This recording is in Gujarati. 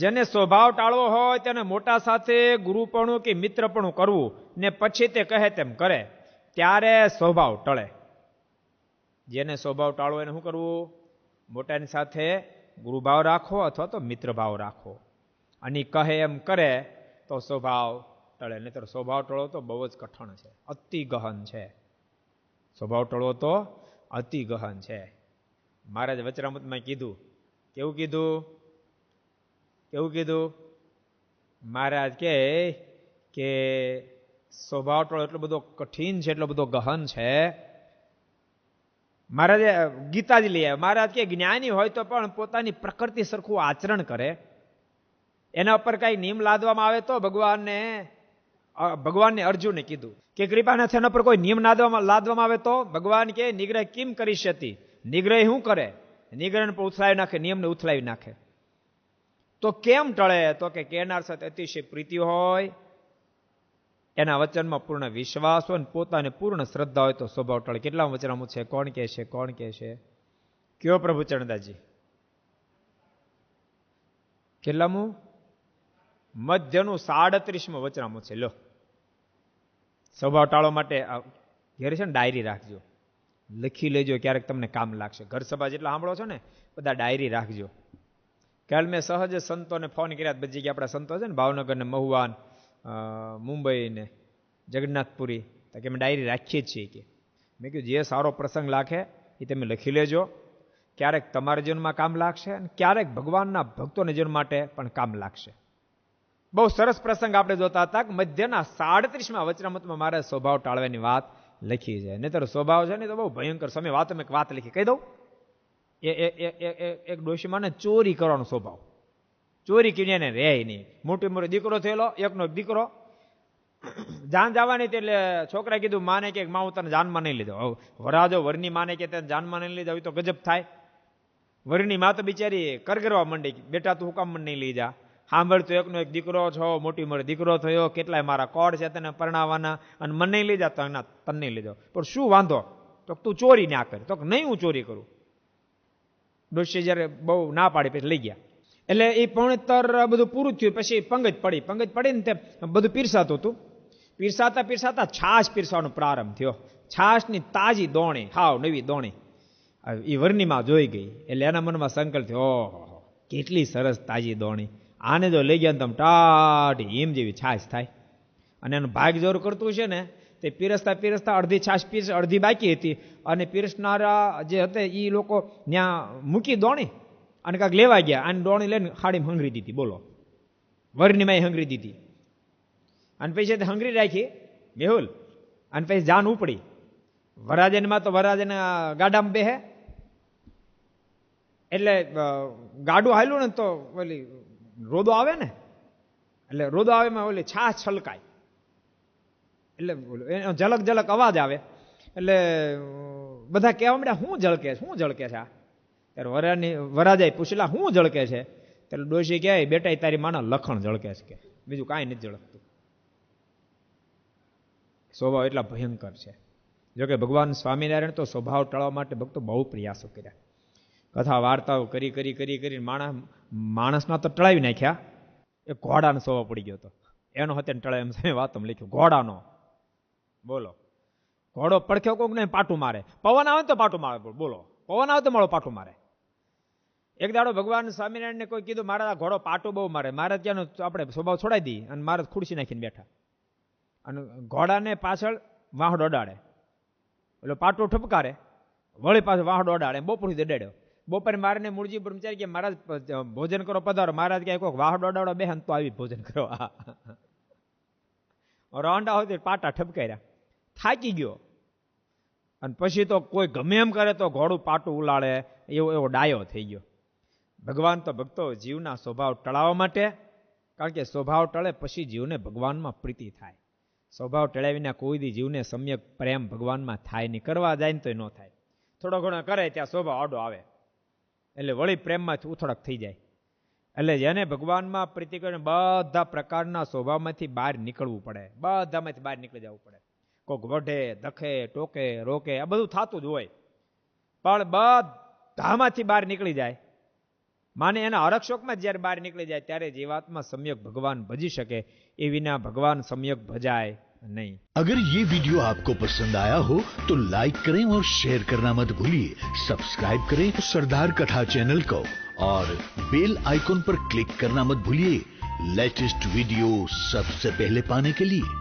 જેને સ્વભાવ ટાળવો હોય તેને મોટા સાથે ગુરુપણું કે મિત્રપણું કરવું ને પછી તે કહે તેમ કરે, ત્યારે સ્વભાવ ટળે. જેને સ્વભાવ ટાળવો એને શું કરવું? મોટાની સાથે ગુરુભાવ રાખો અથવા તો મિત્રભાવ રાખો. અને કહે એમ કરે તો સ્વભાવ ટળે. નહીતર સ્વભાવ ટળો તો બહુ જ કઠણ છે. અતિ ગહન છે. સ્વભાવ ટળવો તો અતિ ગહન છે. મહારાજ વચરામતમાં કીધું, કેવું કીધું? કેવું કીધું, મહારાજ કહે કે સ્વભાવ એટલો બધો કઠિન છે, એટલો બધો ગહન છે. મહારાજે ગીતાજી લઈ આવ્યા. મહારાજ કે, જ્ઞાની હોય તો પણ પોતાની પ્રકૃતિ સરખું આચરણ કરે. એના ઉપર કઈ નિયમ લાદવામાં આવે તો ભગવાનને ભગવાનને અર્જુને કીધું. કે કૃપાનાથ એના પર કોઈ નિયમ લાદવામાં લાદવામાં આવે તો ભગવાન કે, નિગ્રહ કેમ કરી શતી નિગ્રહ શું કરે? નિગ્રહને પણ ઉથલાવી નાખે, નિયમને ઉથલાવી નાખે. તો કેમ ટળે? તો કે કેનાર સાથે અતિશય પ્રીતિ હોય, એના વચનમાં પૂર્ણ વિશ્વાસ હોય ને પોતાને પૂર્ણ શ્રદ્ધા હોય તો સ્વભાવ ટળે. કેટલા વચનામું છે? કોણ કહે છે? કોણ કહે છે? કયો પ્રભુ ચરણદાસજી? કેટલામું? મધ્યનું સાડત્રીસમું વચનામું છે. લો. સ્વભાવ ટાળવા માટે ઘેર છે ને ડાયરી રાખજો. લખી લેજો, ક્યારેક તમને કામ લાગશે. ઘર સભા જેટલા સાંભળો છો ને, બધા ડાયરી રાખજો. કાલ મેં સહજ સંતોને ફોન કર્યા બધી જગ્યાએ આપણા સંતો છે ને ભાવનગર ને મહુવાન મુંબઈ ને જગન્નાથપુરી, તો કે અમે ડાયરી રાખીએ જ છીએ કે. મેં કીધું, જે સારો પ્રસંગ લાગે એ તમે લખી લેજો. ક્યારેક તમારા જીવનમાં કામ લાગશે અને ક્યારેક ભગવાનના ભક્તોના જીવન માટે પણ કામ લાગશે. બહુ સરસ પ્રસંગ આપણે જોતા હતા કે મધ્યના સાડત્રીસમાં વચનામતમાં મારે સ્વભાવ ટાળવાની વાત લખી છે. નહીતર સ્વભાવ છે ને તો બહુ ભયંકર. સમય વાત મેં એક વાત લખી. કહી દઉં. એ એક ડોશીમાને ચોરી કરવાનો સ્વભાવ. ચોરી કરીને એને રહે નહીં. મોટી મોટો દીકરો થયેલો, એકનો એક દીકરો. જાન જવાની એટલે છોકરાએ કીધું, માને કે માં હું તને જાનમાં નહીં લીધો વરાજો વરની માને કે તને જાનમાં નહીં લીધો એ તો ગજબ થાય. વરની મા તો બિચારી કરગરવા માંડી બેટા, તું હુકામ મને નહીં લઈ જા. સાંભળ તો એકનો એક દીકરો છો, મોટી મોટી દીકરો થયો, કેટલાય મારા કોડ છે તને પરણાવવાના, અને મને નહીં લઈ જા, તો એના તને નહીં લીધો પણ શું વાંધો? તો તું ચોરી ના કર. તો નહીં હું ચોરી કરું? ડોશી જ્યારે બહુ ના પાડી, પછી લઈ ગયા. એટલે એ પણતર બધું પૂરું થયું, પછી પંગજ પડી. પંગજ પડીને તે બધું પીરસાતું હતું. પીરસાતા પીરસાતા છાશ પીરસવાનો પ્રારંભ થયો. છાશની તાજી દોણી, હાવ નવી દોણી. એ વર્ણિમાં જોઈ ગઈ. એટલે એના મનમાં સંકલ્પ થયો, ઓહો કેટલી સરસ તાજી દોણી. આને જો લઈ ગયા તમે ટાઢી હિમ જેવી છાશ થાય. અને એનું ભાગ જોર કરતું છે ને તે પીરસતા પીરસતા અડધી છાશ પીરસ અડધી બાકી હતી. અને પીરસનારા જે હતા એ લોકો ત્યાં મૂકી દોણી અને કાંક લેવા ગયા. અને દોણી લઈને ખાડી હંગરી દીધી. બોલો. વરણીમાં હંગરી દીધી. અને પછી તે હંગરી રાખી. મેહુલ અને પછી જાન ઉપડી. વરાજનમાં તો વરાજના ગાડામાં બેહે. એટલે ગાડું હાલ્યું ને તો ઓલી રોદો આવે ને? એટલે રોદો આવે એમાં ઓલી છાશ છલકાય. એટલે એનો ઝલક ઝલક અવાજ આવે. એટલે બધા કહેવા માંડ્યા, શું ઝળકે છે શું ઝળકે છે આ? ત્યારે વરાની વરાજાએ પૂછેલા, શું ઝળકે છે? ત્યારે ડોશી કહે બેટા તારી માના લખણ ઝળકે છે. કે બીજું કાંઈ નથી ઝળકતું. સ્વભાવ એટલા ભયંકર છે. જોકે ભગવાન સ્વામિનારાયણ તો સ્વભાવ ટાળવા માટે ભક્તો બહુ પ્રયાસો કર્યા. કથા, વાર્તાઓ કરી કરી કરી કરી, માણસ માણસના તો ટળાવી નાખ્યા. એ ઘોડાનો સ્વભાવ પડી ગયો હતો. એનો હતો ટળાય એમ સામે વાત લખ્યું, ઘોડાનો. બોલો. ઘોડો પડખ્યો કોક નહીં, પાટું મારે. પવન આવે તો પાટું મારે. બોલો. પવન આવે તો મારો પાટું મારે. એક દાડો ભગવાન સ્વામિનારાયણને કોઈ કીધું, મારા ઘોડો પાટું બહુ મારે. મારે ત્યાંનો આપણે સ્વભાવ છોડાઈ દઈએ. અને મારે ખુરશી નાખીને બેઠા. અને ઘોડાને પાછળ વાહડો અડાડે. એટલે પાટું ઠપકારે. વળી પાછળ વાહડો અડાડે. બપોર સુધી અડાડ્યો. બપોરે મારને મૂળજી પર વિચારી કે, મહારાજ ભોજન કરો પધારો. મહારાજ કે કોઈક વાહડો અડાડો બેહન તો આવી ભોજન કરો. રોંડા હોય તો પાટા ઠપકાર્યા. થાકી ગયો. અને પછી તો કોઈ ગમે એમ કરે તો ઘોડું પાટું ઉલાળે, એવો એવો ડાયો થઈ ગયો. ભગવાન તો ભક્તો જીવના સ્વભાવ ટળાવવા માટે, કારણ કે સ્વભાવ ટળે પછી જીવને ભગવાનમાં પ્રીતિ થાય. સ્વભાવ ટળાવીને કોઈ દી જીવને સમ્યક પ્રેમ ભગવાનમાં થાય નહીં. કરવા જાય ને તો ન થાય. થોડો ઘણો કરે ત્યાં સ્વભાવ આડો આવે. એટલે વળી પ્રેમમાંથી ઉથડક થઈ જાય. એટલે જેને ભગવાનમાં પ્રીતિ કરીને બધા પ્રકારના સ્વભાવમાંથી બહાર નીકળવું પડે. બધામાંથી બહાર નીકળી જવું પડે. કોઈક વઢે દખે ટોકે રોકે આ બધું થતું જ હોય પણ બધામાંથી બહાર નીકળી જાય માને એના હરક્ષોકમાં જ જ્યારે બહાર નીકળી જાય ત્યારે જીવાત્મા સમ્યક ભગવાન ભજી શકે એ વિના ભગવાન સમ્યક ભજાય નહીં अगर ये वीडियो आपको पसंद आया हो तो लाइक करें और शेयर करना मत भूलिए सब्सक्राइब करें सरदार कथा चैनल को और बेल आइकॉन पर क्लिक करना मत भूलिए लेटेस्ट वीडियो सबसे पहले पाने के लिए